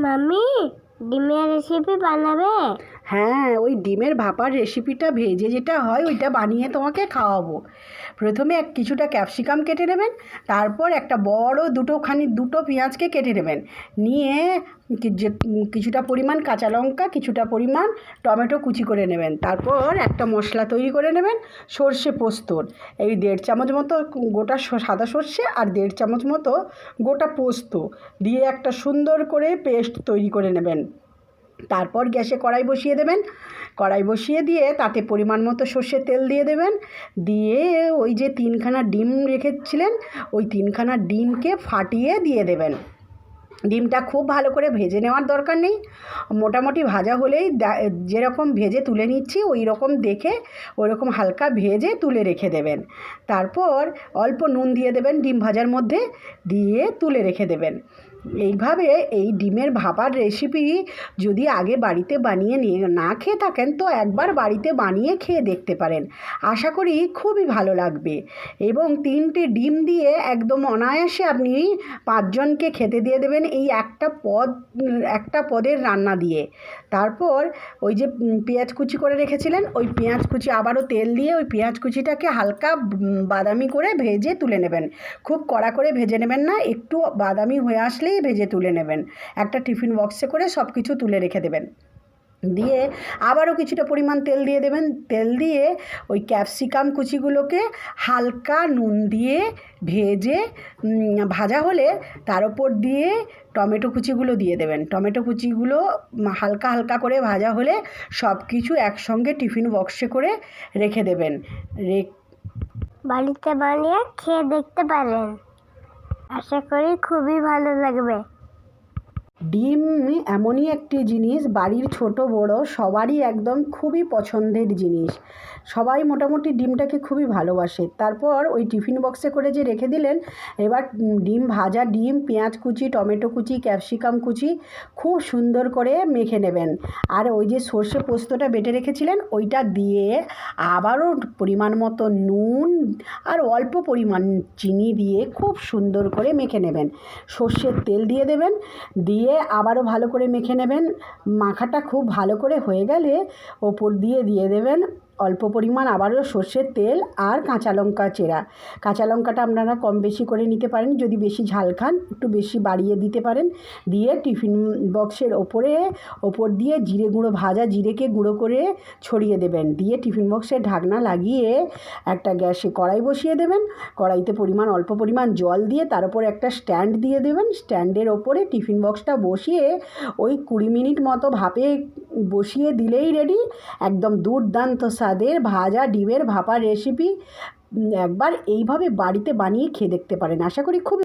মামি ডিমের রেসিপি বানাবে। হ্যাঁ ওই ডিমের ভাপার রেসিপিটা ভেজে যেটা হয়, ওইটা বানিয়ে তোমাকে খাওয়াবো। প্রথমে এক, কিছুটা ক্যাপসিকাম কেটে নেবেন, তারপর একটা বড় দুটোখানি দুটো পেঁয়াজকে কেটে নেবেন। নিয়ে কিছুটা পরিমাণ কাঁচা লঙ্কা, কিছুটা পরিমাণ টমেটো কুচি করে নেবেন। তারপর একটা মশলা তৈরি করে নেবেন, সর্ষে পোস্তর এই দেড় চামচ মতো গোটা সাদা সর্ষে আর দেড় চামচ মতো গোটা পোস্ত। দিয়ে একটা সুন্দর করে পেস্ট তৈরি করে নেবেন। তারপর গ্যাসে কড়াই বসিয়ে দেবেন। কড়াই বসিয়ে দিয়ে তাতে পরিমাণ মতো সর্ষের তেল দিয়ে দেবেন। দিয়ে ওই যে তিনখানা ডিম রেখেছিলেন, ওই তিনখানা ডিমকে ফাটিয়ে দিয়ে দেবেন। ডিমটা খুব ভালো করে ভেজে নেওয়ার দরকার নেই। মোটামুটি ভাজা হলেই যেরকম ভেজে তুলে নিচ্ছি, ওই রকম দেখে, ওই রকম হালকা ভেজে তুলে রেখে দেবেন। তারপর অল্প নুন দিয়ে দেবেন ডিম ভাজার মধ্যে, দিয়ে তুলে রেখে দেবেন। এইভাবে এই ডিমের ভাপার রেসিপি যদি আগে বাড়িতে বানিয়ে নিয়ে না খেয়ে থাকেন, তো একবার বাড়িতে বানিয়ে খেয়ে দেখতে পারেন। আশা করি খুবই ভালো লাগবে। এবং তিনটে ডিম দিয়ে একদম অনায়াসে আপনি পাঁচজনকে খেতে দিয়ে দেবেন এই একটা পদ, একটা পদের রান্না দিয়ে। তারপর ওই যে পেঁয়াজ কুচি করে রেখেছিলেন, ওই পেঁয়াজ কুচি আবারও তেল দিয়ে ওই পেঁয়াজ কুচিটাকে হালকা বাদামি করে ভেজে তুলে নেবেন। খুব কড়া করে ভেজে নেবেন না, একটু বাদামি হয়ে আসলেই ভেজে তুলে নেবেন। একটা টিফিন বক্সে করে সব কিছু তুলে রেখে দেবেন। দিয়ে আবারও কিছুটা পরিমাণ তেল দিয়ে দেবেন। তেল দিয়ে ওই ক্যাপসিকাম কুচিগুলোকে হালকা নুন দিয়ে ভেজে ভাজা হলে তার ওপর দিয়ে টমেটো কুচিগুলো দিয়ে দেবেন। টমেটো কুচিগুলো হালকা হালকা করে ভাজা হলে সব কিছু একসঙ্গে টিফিন বক্সে করে রেখে দেবেন। রে বাড়িতে বানিয়ে খেয়ে দেখতে পারেন। আশা করি খুবই ভালো লাগবে। ডিম এমনই একটি জিনিস, বাড়ির ছোট বড়, সবারই একদম খুবই পছন্দের জিনিস। সবাই মোটামুটি ডিমটাকে খুবই ভালোবাসে। তারপর ওই টিফিন বক্সে করে যে রেখে দিলেন, এবার ডিম ভাজা ডিম, পেঁয়াজ কুচি, টমেটো কুচি, ক্যাপসিকাম কুচি খুব সুন্দর করে মেখে নেবেন। আর ওই যে সর্ষে পোস্তটা বেটে রেখেছিলেন, ওইটা দিয়ে আবারও পরিমাণ মতো নুন আর অল্প পরিমাণ চিনি দিয়ে খুব সুন্দর করে মেখে নেবেন। সর্ষের তেল দিয়ে দেবেন দিয়ে আবারও ভালো করে মেখে নেবেন। মাখাটা খুব ভালো করে হয়ে গেলে ওপর দিয়ে দিয়ে দেবেন। অল্প পরিমাণ আবারও সর্ষের তেল আর কাঁচা লঙ্কা চেরা। কাঁচা লঙ্কাটা আপনারা কম বেশি করে নিতে পারেন, যদি বেশি ঝাল খান, একটু বেশি বাড়িয়ে দিতে পারেন। দিয়ে টিফিন বক্সের ওপরে, ওপর দিয়ে জিরে গুঁড়ো, ভাজা জিরেকে গুঁড়ো করে ছড়িয়ে দেবেন। দিয়ে টিফিন বক্সের ঢাকনা লাগিয়ে একটা গ্যাসে কড়াই বসিয়ে দেবেন। কড়াইতে পরিমাণ, অল্প পরিমাণ জল দিয়ে তার উপরে একটা স্ট্যান্ড দিয়ে দেবেন। স্ট্যান্ডের ওপরে টিফিন বক্সটা বসিয়ে ওই কুড়ি মিনিট মতো ভাপে বসিয়ে দিলেই রেডি একদম দুর্দান্ত স্বাদের ভাজা ডিমের ভাপা রেসিপি একবার এইভাবে বাড়িতে বানিয়ে খেয়ে দেখতে পারেন। আশা করি খুব